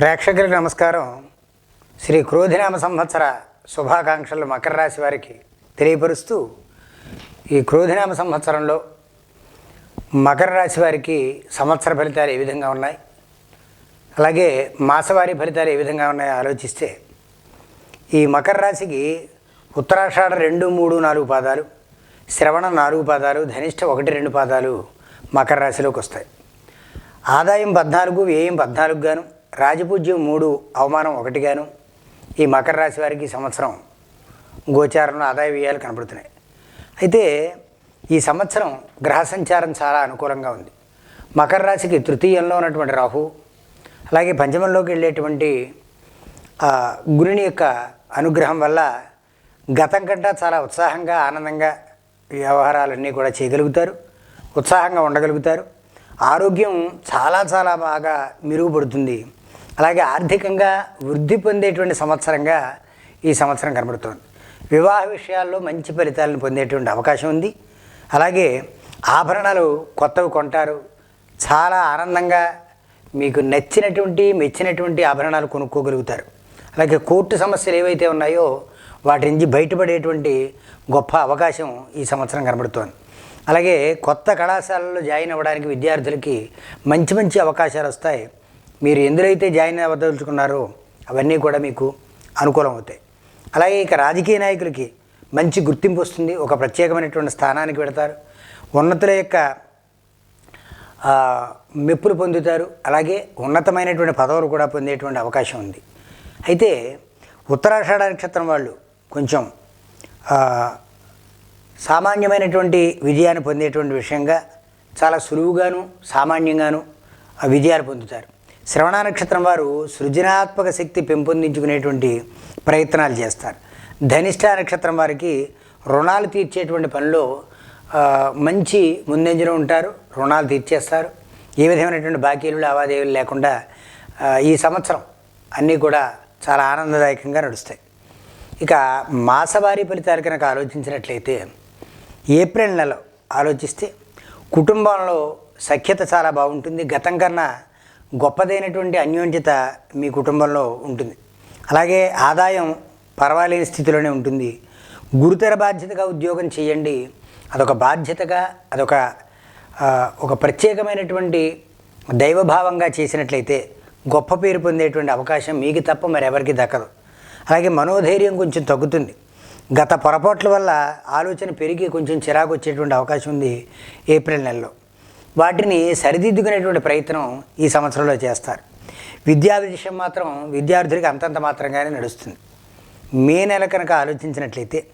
ప్రేక్షకులకు నమస్కారం. శ్రీ క్రోధినామ సంవత్సర శుభాకాంక్షలు మకర రాశి వారికి తెలియపరుస్తూ ఈ క్రోధినామ సంవత్సరంలో మకర రాశి వారికి సంవత్సర ఫలితాలు ఏ విధంగా ఉన్నాయి? అలాగే మాసవారి ఫలితాలు ఏ విధంగా ఉన్నాయో ఆలోచిస్తే ఈ మకర రాశికి ఉత్తరాషాఢ రెండు మూడు నాలుగు పాదాలు శ్రవణ నాలుగు పాదాలు ధనిష్ట ఒకటి రెండు పాదాలు మకర రాశిలోకి వస్తాయి. ఆదాయం పద్నాలుగు వ్యయం పద్నాలుగు గాను రాజపూజ్యం మూడు అవమానం ఒకటిగాను. ఈ మకర రాశి వారికి సంవత్సరం గోచారంలో ఆదాయ వ్యయాలు కనబడుతున్నాయి. అయితే ఈ సంవత్సరం గ్రహ సంచారం చాలా అనుకూలంగా ఉంది. మకర రాశికి తృతీయంలో ఉన్నటువంటి రాహు అలాగే పంచమంలోకి వెళ్ళేటువంటి ఆ, గురుని యొక్క అనుగ్రహం వల్ల గతం కంటే చాలా ఉత్సాహంగా ఆనందంగా వ్యవహారాలన్నీ కూడా చేయగలుగుతారు ఉత్సాహంగా ఉండగలుగుతారు. ఆరోగ్యం చాలా చాలా బాగా మెరుగుపడుతుంది. అలాగే ఆర్థికంగా వృద్ధి పొందేటువంటి సంవత్సరంగా ఈ సంవత్సరం కనబడుతోంది. వివాహ విషయాల్లో మంచి ఫలితాలను పొందేటువంటి అవకాశం ఉంది. అలాగే ఆభరణాలు కొత్తవి కొంటారు. చాలా ఆనందంగా మీకు నచ్చినటువంటి మెచ్చినటువంటి ఆభరణాలు కొనుక్కోగలుగుతారు. అలాగే కోర్టు సమస్యలు ఏవైతే ఉన్నాయో వాటి నుంచి బయటపడేటువంటి గొప్ప అవకాశం ఈ సంవత్సరం కనబడుతోంది. అలాగే కొత్త కళాశాలలో జాయిన్ అవ్వడానికి విద్యార్థులకి మంచి మంచి అవకాశాలు వస్తాయి. మీరు ఎందులో అయితే జాయిన్ అవ్వదలుచుకున్నారో అవన్నీ కూడా మీకు అనుకూలం అవుతాయి. అలాగే ఇక రాజకీయ నాయకులకి మంచి గుర్తింపు వస్తుంది. ఒక ప్రత్యేకమైనటువంటి స్థానానికి పెడతారు ఉన్నతుల యొక్క మెప్పులు పొందుతారు. అలాగే ఉన్నతమైనటువంటి పదవులు కూడా పొందేటువంటి అవకాశం ఉంది. అయితే ఉత్తరాషాఢ నక్షత్రం వాళ్ళు కొంచెం సామాన్యమైనటువంటి విజయాన్ని పొందేటువంటి విషయంగా చాలా సులువుగాను సామాన్యంగాను ఆ విజయాలు పొందుతారు. శ్రవణ నక్షత్రం వారు సృజనాత్మక శక్తి పెంపొందించుకునేటువంటి ప్రయత్నాలు చేస్తారు. ధనిష్ట నక్షత్రం వారికి రుణాలు తీర్చేటువంటి పనిలో మంచి ముందంజలో ఉంటారు రుణాలు తీర్చేస్తారు. ఏ విధమైనటువంటి బాకీలు లావాదేవీలు లేకుండా ఈ సంవత్సరం అన్నీ కూడా చాలా ఆనందదాయకంగా నడుస్తాయి. ఇక మాసవారీ ఫలితాలు కనుక ఆలోచించినట్లయితే ఏప్రిల్ నెల ఆలోచిస్తే కుటుంబంలో సఖ్యత చాలా బాగుంటుంది. గతం కన్నా గొప్పదైనటువంటి అన్యోన్యత మీ కుటుంబంలో ఉంటుంది. అలాగే ఆదాయం పర్వాలేని స్థితిలోనే ఉంటుంది. గురుతర బాధ్యతగా ఉద్యోగం చేయండి. అదొక బాధ్యతగా అదొక ఒక ప్రత్యేకమైనటువంటి దైవభావంగా చేసినట్లయితే గొప్ప పేరు పొందేటువంటి అవకాశం మీకు తప్ప మరెవరికి దక్కదు. అలాగే మనోధైర్యం కొంచెం తగ్గుతుంది. గత పొరపాట్ల వల్ల ఆలోచన పెరిగి కొంచెం చిరాకు వచ్చేటువంటి అవకాశం ఉంది ఏప్రిల్ నెలలో. వాటిని సరిదిద్దుకునేటువంటి ప్రయత్నం ఈ సంవత్సరంలో చేస్తారు. విద్యా విషయం మాత్రం విద్యార్థులకి అంతంత మాత్రంగానే నడుస్తుంది. మే నెల కనుక ఆలోచించినట్లయితే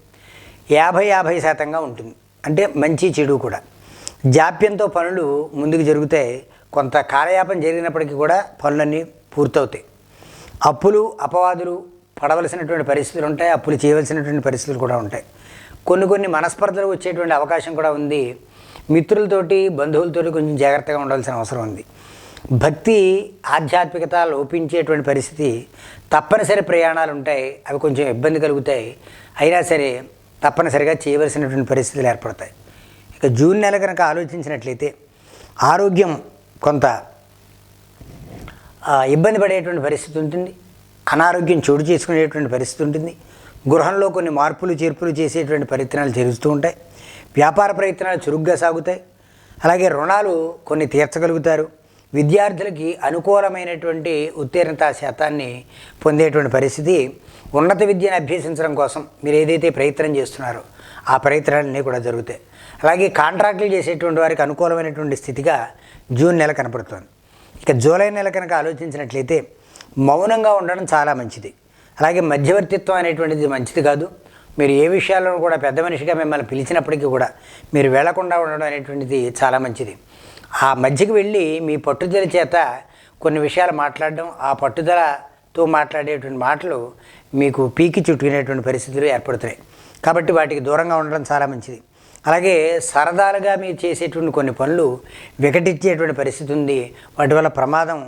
యాభై యాభై శాతంగా ఉంటుంది. అంటే మంచి చెడు కూడా. జాప్యంతో పనులు ముందుకు జరుగుతాయి కొంత కాలయాపం జరిగినప్పటికీ కూడా పనులన్నీ పూర్తవుతాయి. అప్పులు అపవాదులు పడవలసినటువంటి పరిస్థితులు ఉంటాయి. అప్పులు చేయవలసినటువంటి పరిస్థితులు కూడా ఉంటాయి. కొన్ని కొన్ని మనస్పర్ధలు వచ్చేటువంటి అవకాశం కూడా ఉంది. మిత్రులతోటి బంధువులతోటి కొంచెం జాగ్రత్తగా ఉండాల్సిన అవసరం ఉంది. భక్తి ఆధ్యాత్మికత లోపించేటువంటి పరిస్థితి తప్పనిసరి ప్రయాణాలు ఉంటాయి. అవి కొంచెం ఇబ్బంది కలుగుతాయి. అయినా సరే తప్పనిసరిగా చేయవలసినటువంటి పరిస్థితులు ఏర్పడతాయి. ఇక జూన్ నెల కనుక ఆలోచించినట్లయితే ఆరోగ్యం కొంత ఇబ్బంది పడేటువంటి పరిస్థితి ఉంటుంది. అనారోగ్యం చోటు చేసుకునేటువంటి పరిస్థితి ఉంటుంది. గృహంలో కొన్ని మార్పులు చేర్పులు చేసేటువంటి ప్రయత్నాలు జరుగుతూ ఉంటాయి. వ్యాపార ప్రయత్నాలు చురుగ్గా సాగుతాయి. అలాగే రుణాలు కొన్ని తీర్చగలుగుతారు. విద్యార్థులకి అనుకూలమైనటువంటి ఉత్తీర్ణత శాతాన్ని పొందేటువంటి పరిస్థితి ఉన్నత విద్యను అభ్యసించడం కోసం మీరు ఏదైతే ప్రయత్నం చేస్తున్నారో ఆ ప్రయత్నాలన్నీ కూడా జరుగుతాయి. అలాగే కాంట్రాక్టులు చేసేటువంటి వారికి అనుకూలమైనటువంటి స్థితిగా జూన్ నెల కనపడుతోంది. ఇక జూలై నెల కనుక ఆలోచించినట్లయితే మౌనంగా ఉండడం చాలా మంచిది. అలాగే మధ్యవర్తిత్వం అనేటువంటిది మంచిది కాదు. మీరు ఏ విషయాల్లో కూడా పెద్ద మనిషిగా మిమ్మల్ని పిలిచినప్పటికీ కూడా మీరు వెళ్ళకుండా ఉండడం అనేటువంటిది చాలా మంచిది. ఆ మధ్యకి వెళ్ళి మీ పట్టుదల చేత కొన్ని విషయాలు మాట్లాడడం ఆ పట్టుదలతో మాట్లాడేటువంటి మాటలు మీకు పీకి చుట్టుకునేటువంటి పరిస్థితులు ఏర్పడుతున్నాయి. కాబట్టి వాటికి దూరంగా ఉండడం చాలా మంచిది. అలాగే సరదాలుగా మీరు చేసేటువంటి కొన్ని పనులు వికటించేటువంటి పరిస్థితి ఉంది. వాటి వల్ల ప్రమాదం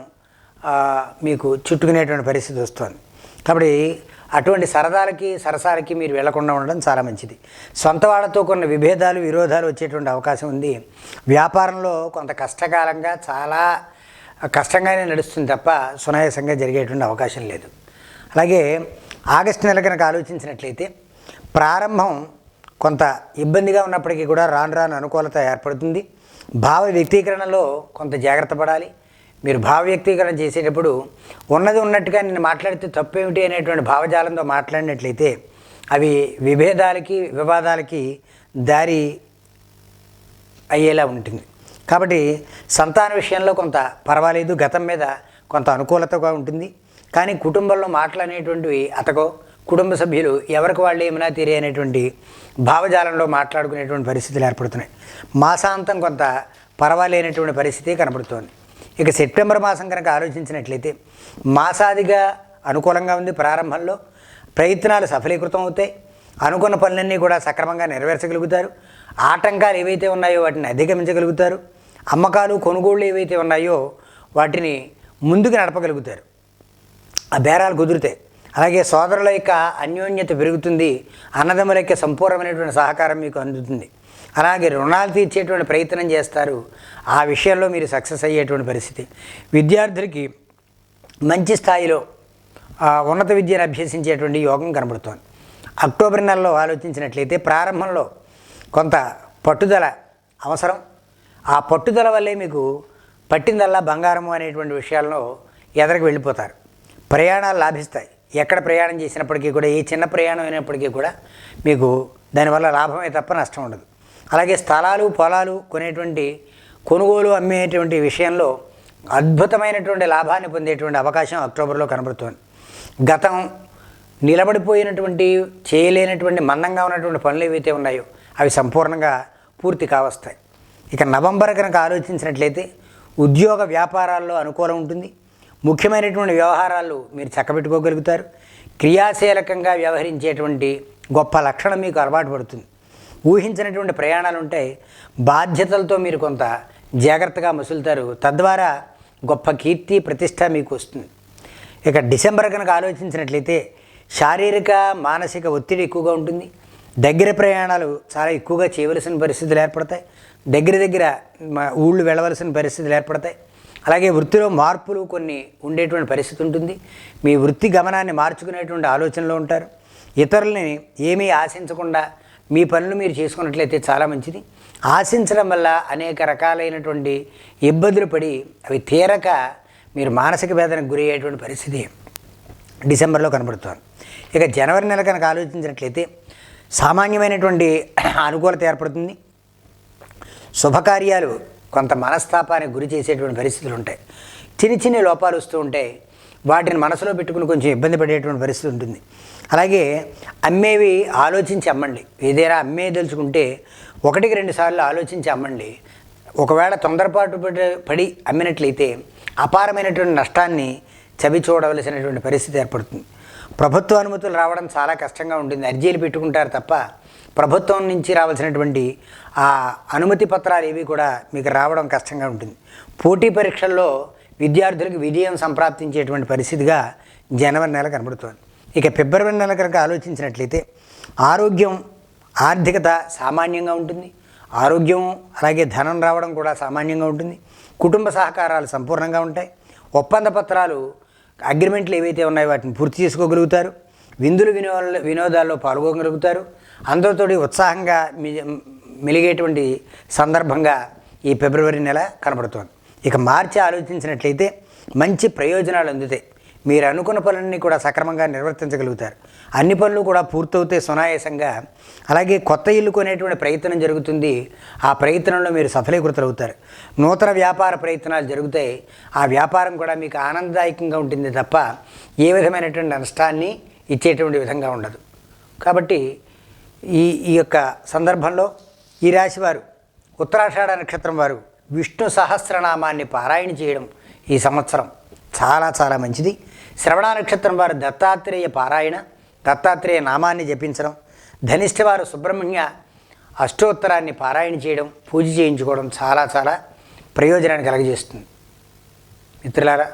మీకు చుట్టుకునేటువంటి పరిస్థితి వస్తుంది. కాబట్టి అటువంటి సరదాలకి సరసాలకి మీరు వెళ్ళకుండా ఉండడం చాలా మంచిది. సొంత వాళ్ళతో కొన్ని విభేదాలు విరోధాలు వచ్చేటువంటి అవకాశం ఉంది. వ్యాపారంలో కొంత కష్టకాలంగా చాలా కష్టంగానే నడుస్తుంది తప్ప సునాయాసంగా జరిగేటువంటి అవకాశం లేదు. అలాగే ఆగస్టు నెల కనుక ఆలోచించినట్లయితే ప్రారంభం కొంత ఇబ్బందిగా ఉన్నప్పటికీ కూడా రాను రాను అనుకూలత ఏర్పడుతుంది. భావ వ్యక్తీకరణలో కొంత జాగ్రత్త పడాలి. మీరు భావ వ్యక్తీకరణ చేసేటప్పుడు ఉన్నది ఉన్నట్టుగా నేను మాట్లాడితే తప్పేమిటి అనేటువంటి భావజాలంతో మాట్లాడినట్లయితే అవి విభేదాలకి వివాదాలకి దారి అయ్యేలా ఉంటుంది. కాబట్టి సంతాన విషయంలో కొంత పర్వాలేదు గతం మీద కొంత అనుకూలతగా ఉంటుంది. కానీ కుటుంబంలో మాటలు అనేటువంటివి అతకో కుటుంబ సభ్యులు ఎవరికి వాళ్ళు ఏమైనా తీరే అనేటువంటి భావజాలంలో మాట్లాడుకునేటువంటి పరిస్థితులు ఏర్పడుతున్నాయి. మాసాంతం కొంత పర్వాలేనటువంటి పరిస్థితి కనబడుతోంది. ఇక సెప్టెంబర్ మాసం కనుక ఆలోచించినట్లయితే మాసాదిగా అనుకూలంగా ఉంది ప్రారంభంలో. ప్రయత్నాలు సఫలీకృతం అవుతాయి. అనుకున్న పనులన్నీ కూడా సక్రమంగా నెరవేర్చగలుగుతారు. ఆటంకాలు ఏవైతే ఉన్నాయో వాటిని అధిగమించగలుగుతారు. అమ్మకాలు కొనుగోళ్ళు ఏవైతే ఉన్నాయో వాటిని ముందుకు నడపగలుగుతారు. ఆ బేరాలు కుదురుతాయి. అలాగే సోదరుల యొక్క అన్యోన్యత పెరుగుతుంది. అన్నదమ్ముల యొక్క సంపూర్ణమైనటువంటి సహకారం మీకు అందుతుంది. అలాగే రుణాలు తీర్చేటువంటి ప్రయత్నం చేస్తారు. ఆ విషయంలో మీరు సక్సెస్ అయ్యేటువంటి పరిస్థితి. విద్యార్థులకి మంచి స్థాయిలో ఉన్నత విద్యను అభ్యసించేటువంటి యోగం కనబడుతోంది. అక్టోబర్ నెలలో ఆలోచించినట్లయితే ప్రారంభంలో కొంత పట్టుదల అవసరం. ఆ పట్టుదల వల్లే మీకు పట్టిందల్లా బంగారము అనేటువంటి విషయాల్లో ఎదరికి వెళ్ళిపోతారు. ప్రయాణాలు లాభిస్తాయి. ఎక్కడ ప్రయాణం చేసినప్పటికీ కూడా ఏ చిన్న ప్రయాణం అయినప్పటికీ కూడా మీకు దానివల్ల లాభమే తప్ప నష్టం ఉండదు. అలాగే స్థలాలు పొలాలు కొనేటువంటి కొనుగోలు అమ్మేటువంటి విషయంలో అద్భుతమైనటువంటి లాభాన్ని పొందేటువంటి అవకాశం అక్టోబర్లో కనబడుతోంది. గతం నిలబడిపోయినటువంటి చేయలేనటువంటి మందంగా ఉన్నటువంటి పనులు ఏవైతే ఉన్నాయో అవి సంపూర్ణంగా పూర్తి కావస్తాయి. ఇక నవంబర్ కనుక ఆలోచించినట్లయితే ఉద్యోగ వ్యాపారాల్లో అనుకూలం ఉంటుంది. ముఖ్యమైనటువంటి వ్యవహారాలు మీరు చక్కబెట్టుకోగలుగుతారు. క్రియాశీలకంగా వ్యవహరించేటువంటి గొప్ప లక్షణం మీకు అలవాటు పడుతుంది. ఊహించినటువంటి ప్రయాణాలు ఉంటాయి బాధ్యతలతో మీరు కొంత జాగ్రత్తగా మసులుతారు. తద్వారా గొప్ప కీర్తి ప్రతిష్ట మీకు వస్తుంది. ఇక డిసెంబర్ కనుక ఆలోచించినట్లయితే శారీరక మానసిక ఒత్తిడి ఎక్కువగా ఉంటుంది. దగ్గర ప్రయాణాలు చాలా ఎక్కువగా చేయవలసిన పరిస్థితులు ఏర్పడతాయి. దగ్గర దగ్గర ఊళ్ళు వెళ్ళవలసిన పరిస్థితులు ఏర్పడతాయి. అలాగే వృత్తిలో మార్పులు కొన్ని ఉండేటువంటి పరిస్థితి ఉంటుంది. మీ వృత్తి గమనాన్ని మార్చుకునేటువంటి ఆలోచనలో ఉంటారు. ఇతరులని ఏమీ ఆశించకుండా మీ పనులు మీరు చేసుకున్నట్లయితే చాలా మంచిది. ఆశించడం వల్ల అనేక రకాలైనటువంటి ఇబ్బందులు పడి అవి తీరక మీరు మానసిక వేదనకు గురి అయ్యేటువంటి పరిస్థితి డిసెంబర్లో కనబడుతోంది. ఇక జనవరి నెల కనుక ఆలోచించినట్లయితే సామాన్యమైనటువంటి అనుకూలత ఏర్పడుతుంది. శుభకార్యాలు కొంత మనస్తాపానికి గురి చేసేటువంటి పరిస్థితులు ఉంటాయి. చిన్న చిన్న లోపాలు వస్తూ ఉంటాయి. వాటిని మనసులో పెట్టుకుని కొంచెం ఇబ్బంది పడేటువంటి పరిస్థితి ఉంటుంది. అలాగే అమ్మేవి ఆలోచించి అమ్మండి. ఏదైనా అమ్మే తెలుసుకుంటే ఒకటికి రెండు సార్లు ఆలోచించి అమ్మండి. ఒకవేళ తొందరపాటు పడి- అమ్మినట్లయితే అపారమైనటువంటి నష్టాన్ని చవి చూడవలసినటువంటి పరిస్థితి ఏర్పడుతుంది. ప్రభుత్వ అనుమతులు రావడం చాలా కష్టంగా ఉంటుంది. అర్జీలు పెట్టుకుంటారు తప్ప ప్రభుత్వం నుంచి రావాల్సినటువంటి ఆ అనుమతి పత్రాలు ఏవి కూడా మీకు రావడం కష్టంగా ఉంటుంది. పోటీ పరీక్షల్లో విద్యార్థులకు విజయం సంప్రాప్తించేటువంటి పరిస్థితిగా జనవరి నెల కనబడుతోంది. ఇక ఫిబ్రవరి నెల కనుక ఆలోచించినట్లయితే ఆరోగ్యం ఆర్థికత సామాన్యంగా ఉంటుంది. ఆరోగ్యం అలాగే ధనం రావడం కూడా సామాన్యంగా ఉంటుంది. కుటుంబ సహకారాలు సంపూర్ణంగా ఉంటాయి. ఒప్పంద పత్రాలు అగ్రిమెంట్లు ఏవైతే ఉన్నాయో వాటిని పూర్తి చేసుకోగలుగుతారు. విందులు వినో వినోదాల్లో పాల్గొనగలుగుతారు. అందరితోటి ఉత్సాహంగా మి మెలిగేటువంటి సందర్భంగా ఈ ఫిబ్రవరి నెల కనబడుతోంది. ఇక మార్చి ఆలోచించినట్లయితే మంచి ప్రయోజనాలు అందుతాయి. మీరు అనుకున్న పనులన్నీ కూడా సక్రమంగా నిర్వర్తించగలుగుతారు. అన్ని పనులు కూడా పూర్తవుతే సునాయాసంగా అలాగే కొత్త ఇల్లు కొనేటువంటి ప్రయత్నం జరుగుతుంది. ఆ ప్రయత్నంలో మీరు సఫలీకృతులవుతారు. నూతన వ్యాపార ప్రయత్నాలు జరుగుతాయి. ఆ వ్యాపారం కూడా మీకు ఆనందదాయకంగా ఉంటుంది తప్ప ఏ విధమైనటువంటి నష్టాన్ని ఇచ్చేటువంటి విధంగా ఉండదు. కాబట్టి ఈ ఈ యొక్క సందర్భంలో ఈ రాశివారు ఉత్తరాషాఢ నక్షత్రం వారు విష్ణు సహస్రనామాన్ని పారాయణ చేయడం ఈ సంవత్సరం చాలా చాలా మంచిది. శ్రవణ నక్షత్రం వారు దత్తాత్రేయ పారాయణ దత్తాత్రేయ నామాన్ని జపించడం ధనిష్ఠ వారు సుబ్రహ్మణ్య అష్టోత్తరాన్ని పారాయణ చేయడం పూజ చేయించుకోవడం చాలా చాలా ప్రయోజనాన్ని కలగజేస్తుంది. మిత్రులారా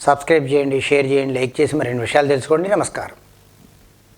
సబ్స్క్రైబ్ చేయండి షేర్ చేయండి లైక్ చేసి మరిన్ని విషయాలు తెలుసుకోండి. నమస్కారం.